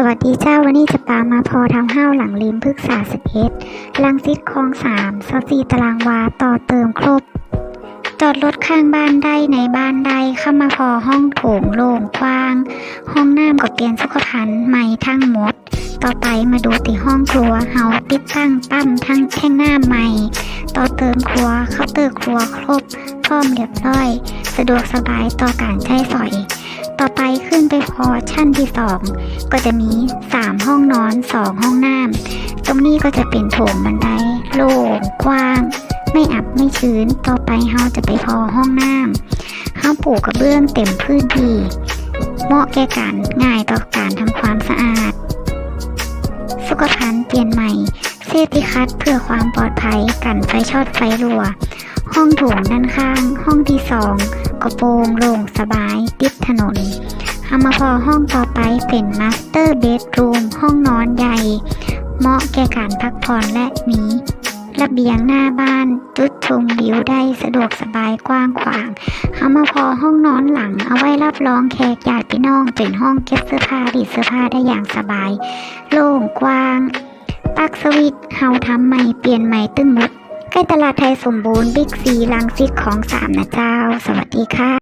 สวัสดีเจ้าวันนี้จะปามาพอทำห้าวหลังริมพฤกษาสเก็ตลังซิตคลองสามซอซีตารางวาต่อเติมครบ จอดรถข้างบ้านได้ในบ้านได้เข้ามาพอห้องโถงโล่งกว้าง ห้องน้ำก็เปลี่ยนสุขภัณฑ์ใหม่ทั้งหมด ต่อไปมาดูที่ห้องครัวเฮาติดตั้งปั๊มทั้งแท่งหน้ำใหม่ ต่อเติมครัวเคาน์เตอร์ครัวครบพร้อมเรียบร้อย สะดวกสบายต่อการใช้สอย ต่อไปขึ้นไปพอชั้นที่สองก็จะมี 3 ห้องนอน 2 ห้องน้ำตรงนี้ก็จะเป็นโถงบันไดโล่งกว้าง ไม่อับไม่ชื้นต่อไปเฮาจะไปพอห้องน้ำเฮาปลูกกระเบื้องเต็มพื้นที่เหมาะแก่การง่ายต่อการทำความสะอาด สุขภัณฑ์เปลี่ยนใหม่เซฟติคัดเพื่อความปลอดภัยกันไฟช็อตไฟรั่ว ห้องโถงด้านข้าง ห้องที่สองกระโปรงโล่งสบายติดถนนอามาพอห้องต่อไปเป็นมาสเตอร์เบดรูมห้องนอนใหญ่ เหมาะแก่การพักผ่อนและมีระเบียงหน้าบ้านจุดชมวิวได้สะดวกสบายกว้างขวางเอามาพอห้องนอนหลังเอาไว้รับรองแขกญาติพี่น้องเป็นห้องเก็บเสื้อผ้าดีเสื้อผ้าได้อย่างสบาย โล่งกว้าง ปักสวิตเฮาทำใหม่เปลี่ยนใหม่ตึ้งหมด ตลาดไทยสมบูรณ์บิ๊กซีลังสิตของสามนะเจ้า สวัสดีค่ะ